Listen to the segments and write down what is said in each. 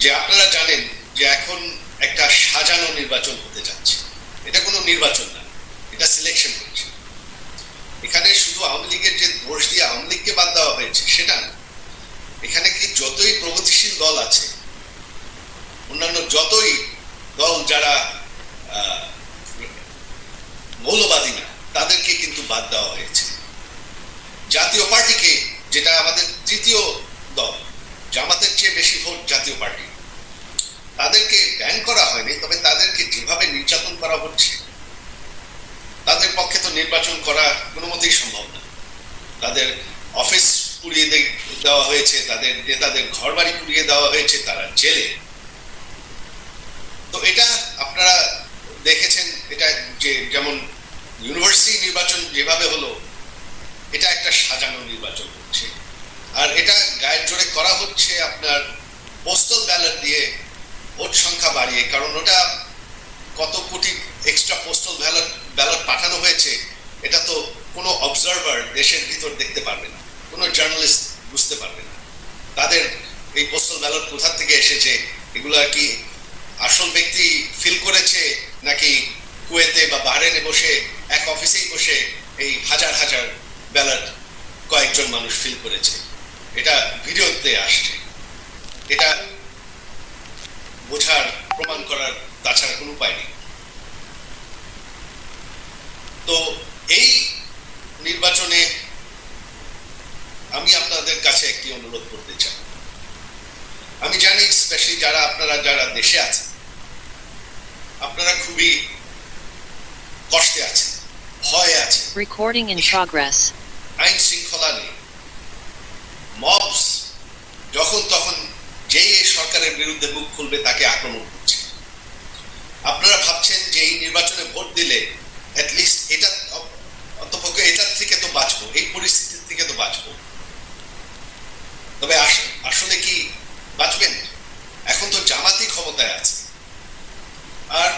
যে আপনারা জানেন যে এখন একটা সাজানো নির্বাচন হতে যাচ্ছে। এটা কোনো নির্বাচন না, এটা সিলেকশন হচ্ছে এখানে শুধু আওয়ামী লীগের যে দোষ দিয়ে আওয়ামী লীগকে বাদ দেওয়া হয়েছে, সেটা না। এখানে কি যতই প্রগতিশীল দল আছে, অন্যান্য যতই দল যারা মৌলবাদী না, তাদেরকে কিন্তু বাদ দেওয়া হয়েছে। জাতীয় পার্টিকে, যেটা আমাদের তৃতীয় দল জামাতের চেয়ে বেশি ভোট জাতীয় পার্টি। তাদেরকে ব্যান করা হয়নি, তবে তাদেরকে যেভাবে নির্যাতন করা হচ্ছে, তাদের পক্ষে তো নির্বাচন করা কোনো মতেই সম্ভব না। তাদের অফিস পুড়িয়ে দেওয়া হয়েছে, তাদের নেতাদের ঘর বাড়ি পুড়িয়ে দেওয়া হয়েছে, তারা জেলে। তো এটা আপনারা দেখেছেন, এটা যে যেমন ইউনিভার্সিটি নির্বাচন যেভাবে হলো, এটা একটা সাজানো নির্বাচন হচ্ছে। আর এটা গায়ের জোরে করা হচ্ছে আপনার পোস্টাল ব্যালট দিয়ে ভোট সংখ্যা বাড়িয়ে, কারণ ওটা কত কোটি এক্সট্রা পোস্টাল ব্যালট ব্যালট পাঠানো হয়েছে, এটা তো কোনো অবজারভার দেশের ভিতর দেখতে পারবে না, কোনো জার্নালিস্ট বুঝতে পারবে না। তাদের এই পোস্টাল ব্যালট কোথা থেকে এসেছে, এগুলো আর কি আসল ব্যক্তি ফিল করেছে, নাকি কুয়েতে বা বাহরেনে বসে, এক অফিসেই বসে এই হাজার হাজার ব্যালট কয়েকজন মানুষ ফিল করেছে? এটা ভিডিওতে আসছে। এটা বোঝার প্রমাণ করার তাছাড়া কোনো উপায় নেই। তো এই নির্বাচনে আমি আপনাদের কাছে একটি অনুরোধ করতে চাই। আমি জানি স্পেশালি যারা আপনারা যারা দেশে আছেন আপনারা খুবই কষ্টে আছেন ভয়ে আছেন। Recording in progress. আইন শৃঙ্খলা খুলবে তাকে আক্রমণ করছে। আপনারা ভাবছেন যে এই নির্বাচনে ভোট দিলে লিস্ট এটা, অন্তপক্ষে এটার থেকে তো বাঁচবো, এই পরিস্থিতির থেকে তো বাঁচবো। তবে আসলে কি বাঁচবেন? এখন তো জামাতি ক্ষমতায় আছে। আর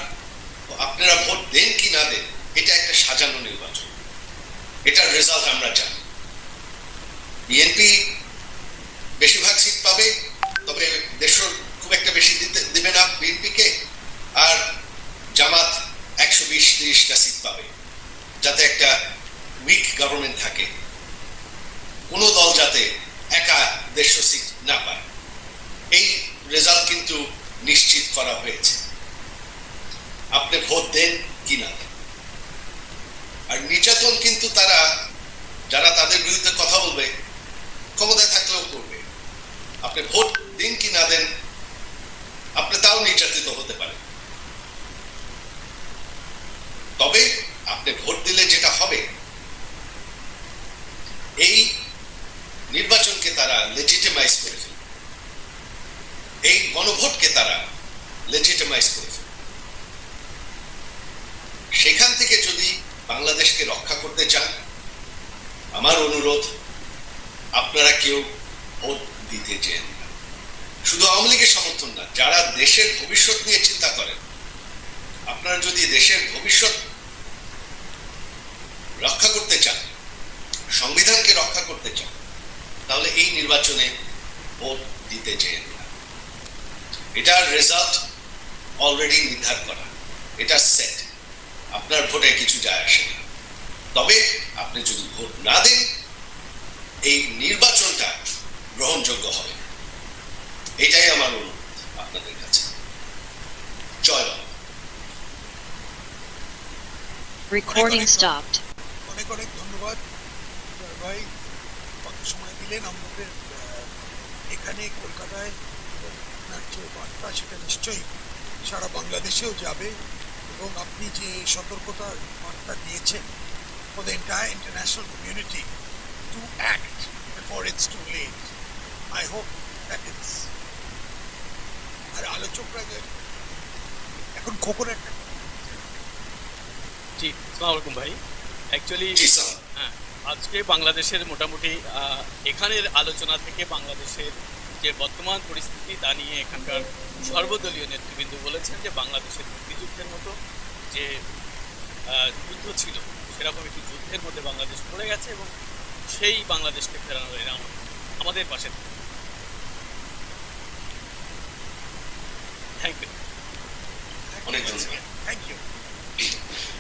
আপনারা ভোট দেন কি না দেন, এটা একটা সাজানো নির্বাচন। এটার রেজাল্ট আমরা জানি। বিএনপি বেশিরভাগ সিট পাবে তবে দেশের খুব একটা বেশি দিতে দেবে না বিএনপিকে আর জামাত একশো বিশ তিরিশটা সিট পাবে। যাতে একটা উইক গভর্নমেন্ট থাকে। কোনো দল যাতে একা দেড়শো সিট না পায়। এই রেজাল্ট কিন্তু নিশ্চিত করা হয়েছে। আপনি ভোট দেন কি না? আর নির্যাতন কিন্তু তারা, যারা তাদের বিরুদ্ধে কথা বলবে, ক্ষমতায় থাকলেও করবে। আপনি ভোট দিন কি না দেন, আপনি তাও নির্যাতিত হতে পারেন। তবে আপনি ভোট দিলে যেটা হবে, এই নির্বাচনকে তারা লেজিটিমাইজ করে ফেলবে। এই গণভোটকে তারা লেজিটিমাইজ করে ফেলবে। সেখান থেকে যদি বাংলাদেশকে রক্ষা করতে চান, আমার অনুরোধ, আপনারা কেউ ভোট দিতে চেন শুধু আওয়ামী লীগের সমর্থন না, যারা দেশের ভবিষ্যৎ নিয়ে চিন্তা করেন, আপনারা যদি দেশের ভবিষ্যৎ রক্ষা করতে চান, সংবিধানকে রক্ষা করতে চান, তাহলে এই নির্বাচনে ভোট দিতে চেন না। এটার রেজাল্ট অলরেডি নির্ধার করা, এটা সেট আপনার ভোটে কিছু যায় আসে না। তবে আপনি যদি ভোট না দেন, এই নির্বাচনটা গ্রহণযোগ্য হবে। এটাই আমার অনুরোধ আপনাদের কাছে। জয় Recording stopped. অনেক অনেক ধন্যবাদ ভাই, কত সময় দিলেন আমাদের এখানে কলকাতায় আপনার যে বার্তা সেটা নিশ্চয়ই সারা বাংলাদেশেও যাবে এবং আপনি যে সতর্কতার বার্তা দিয়েছেন for the entire international community to act before it's too late. I hope that it's আর আলোচকরা এখন খোকর একটা জি, সালাম আলাইকুম ভাই অ্যাকচুয়ালি হ্যাঁ আজকে বাংলাদেশের মোটামুটি এখানের আলোচনা থেকে বাংলাদেশের যে বর্তমান পরিস্থিতি তা নিয়ে এখানকার সর্বদলীয় নেতৃবৃন্দ বলেছেন যে বাংলাদেশের মুক্তিযুদ্ধের মতো যে যুদ্ধ ছিল সেরকম একটি যুদ্ধের মধ্যে বাংলাদেশ পড়ে গেছে এবং সেই বাংলাদেশকে ফেরানো এরা আমাদের পাশে থ্যাংক ইউ অনেক ধন্যবাদ। থ্যাংক ইউ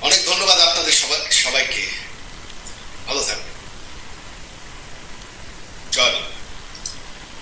অনেক ধন্যবাদ আপনাদের সবাই সবাইকে ভালো থাকবেন।